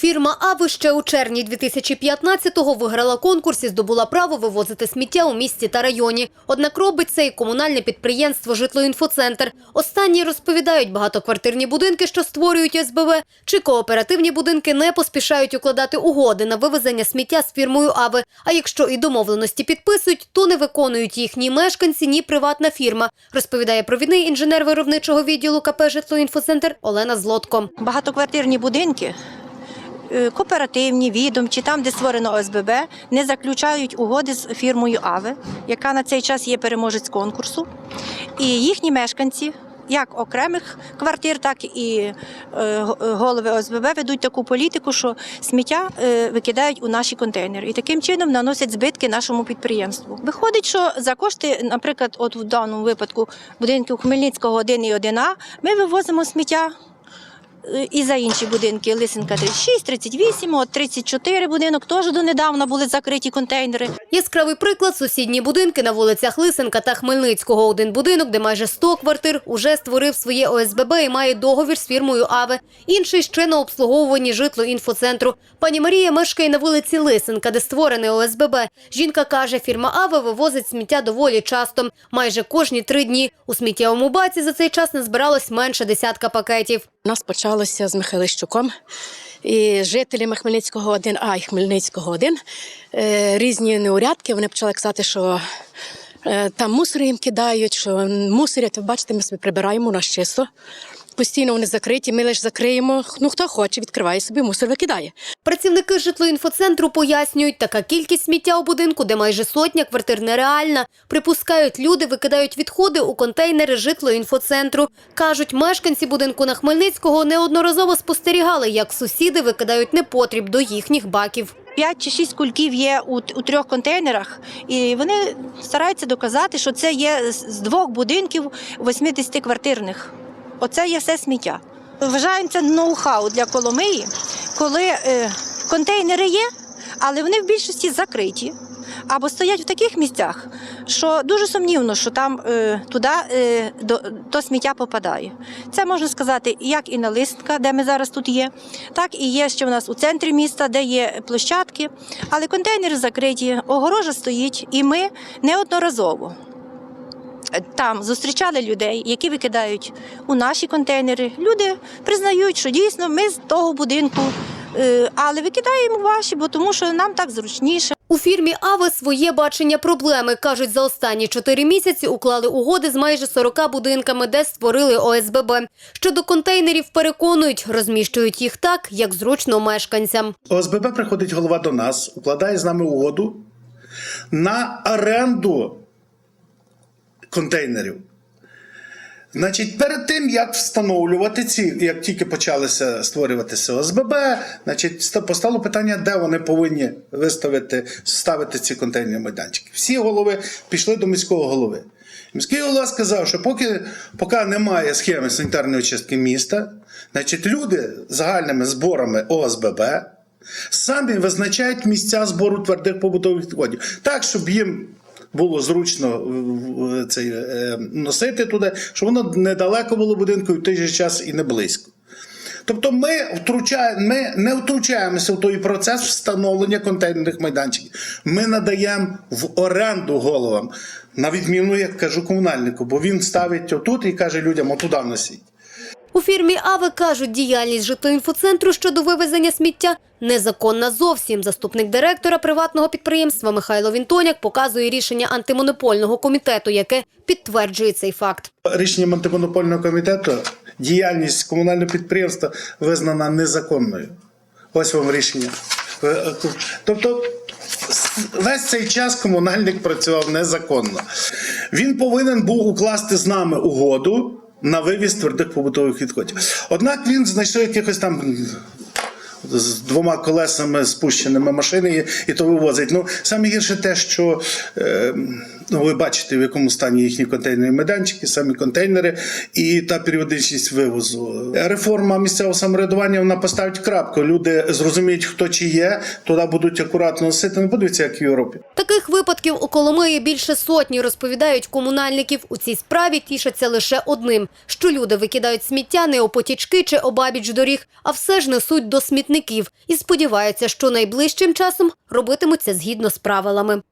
Фірма Ави ще у червні 2015-го виграла конкурс і здобула право вивозити сміття у місті та районі. Однак робить це і комунальне підприємство «Житлоінфоцентр». Останні розповідають, багатоквартирні будинки, що створюють СБВ, чи кооперативні будинки не поспішають укладати угоди на вивезення сміття з фірмою Ави. А якщо і домовленості підписують, то не виконують їх ні мешканці, ні приватна фірма, розповідає провідний інженер виробничого відділу КП «Житлоінфоцентр» Олена Злотко. Багатоквартирні будинки, кооперативні, відомчі, там, де створено ОСББ, не заключають угоди з фірмою АВЕ, яка на цей час є переможець конкурсу. І їхні мешканці, як окремих квартир, так і е, голови ОСББ ведуть таку політику, що сміття е, викидають у наші контейнери і таким чином наносять збитки нашому підприємству. Виходить, що за кошти, наприклад, от в даному випадку будинків Хмельницького 1 і 1А, ми вивозимо сміття Е, і за інші будинки Лисенка 36, 38, от 34 будинок теж донедавна були закриті контейнери. Яскравий приклад – сусідні будинки на вулицях Лисенка та Хмельницького. Один будинок, де майже 100 квартир, уже створив своє ОСББ і має договір з фірмою «Аве». Інший ще на обслуговуванні житло інфоцентру. Пані Марія мешкає на вулиці Лисенка, де створене ОСББ. Жінка каже, фірма «Аве» вивозить сміття доволі часто, майже кожні три дні. У сміттєвому баці за цей час не збиралось менше десятка пакетів. У нас почалося з Михайлищуком. І жителями Хмельницького 1А і Хмельницького 1 е, різні неурядки. Вони почали казати, що е, там мусор їм кидають, що мусорять. Ви бачите, ми собі прибираємо у нас чисто. Постійно вони закриті, ми лише закриємо. Ну хто хоче, відкриває собі, мусор викидає. Працівники житлоінфоцентру пояснюють, така кількість сміття у будинку, де майже сотня квартир нереальна. Припускають, люди викидають відходи у контейнери житлоінфоцентру. Кажуть, мешканці будинку на Хмельницького неодноразово спостерігали, як сусіди викидають непотріб до їхніх баків. П'ять чи шість кульків є у, у трьох контейнерах, і вони стараються доказати, що це є з двох будинків 80-квартирних. Оце є все сміття. Вважаємо це ноу-хау для Коломиї, коли е, контейнери є, але вони в більшості закриті. Або стоять в таких місцях, що дуже сумнівно, що там е, туди е, до, то сміття попадає. Це можна сказати як і на листка, де ми зараз тут є, так і є ще в нас у центрі міста, де є площадки. Але контейнери закриті, огорожа стоїть, і ми неодноразово там зустрічали людей, які викидають у наші контейнери. Люди признають, що дійсно ми з того будинку, е, але викидаємо ваші, бо тому що нам так зручніше. У фірмі «Аве» своє бачення проблеми. Кажуть, за останні чотири місяці уклали угоди з майже 40 будинками, де створили ОСББ. Щодо контейнерів переконують, розміщують їх так, як зручно мешканцям. ОСББ приходить голова до нас, укладає з нами угоду на оренду контейнерів. Значить, перед тим, як встановлювати ці, як тільки почалися створюватися ОСББ, значить, постало питання, де вони повинні виставити, ставити ці контейнерні майданчики. Всі голови пішли до міського голови. Міський голова сказав, що поки, поки немає схеми санітарної очистки міста, значить, люди загальними зборами ОСББ самі визначають місця збору твердих побутових відходів, так, щоб їм було зручно цей, е, носити туди, щоб воно недалеко було будинку і в той же час і не близько. Тобто ми, втручаємо, ми не втручаємося в той процес встановлення контейнерних майданчиків. Ми надаємо в оренду головам, на відміну, як кажу, комунальнику, бо він ставить отут і каже людям, отуда носіть. У фірмі «Аве» кажуть, діяльність житлоінфоцентру щодо вивезення сміття незаконна зовсім. Заступник директора приватного підприємства Михайло Вінтоняк показує рішення антимонопольного комітету, яке підтверджує цей факт. Рішенням антимонопольного комітету діяльність комунального підприємства визнана незаконною. Ось вам рішення. Тобто весь цей час комунальник працював незаконно. Він повинен був укласти з нами угоду на вивіз твердих побутових відходів. Однак він знайшов якихось там. З двома колесами спущеними машини і, і то вивозить. Ну саме гірше те, що е, Ну, ви бачите, в якому стані їхні контейнерні майданчики, самі контейнери і та періодичність вивозу. Реформа місцевого самоврядування вона поставить крапку. Люди зрозуміють, хто чи є, туди будуть акуратно носити. Не подивіться, як в Європі. Таких випадків у Коломиї більше сотні, розповідають комунальників. У цій справі тішаться лише одним, що люди викидають сміття не у потічки чи обабіч доріг, а все ж несуть до смітників і сподіваються, що найближчим часом робитимуться згідно з правилами.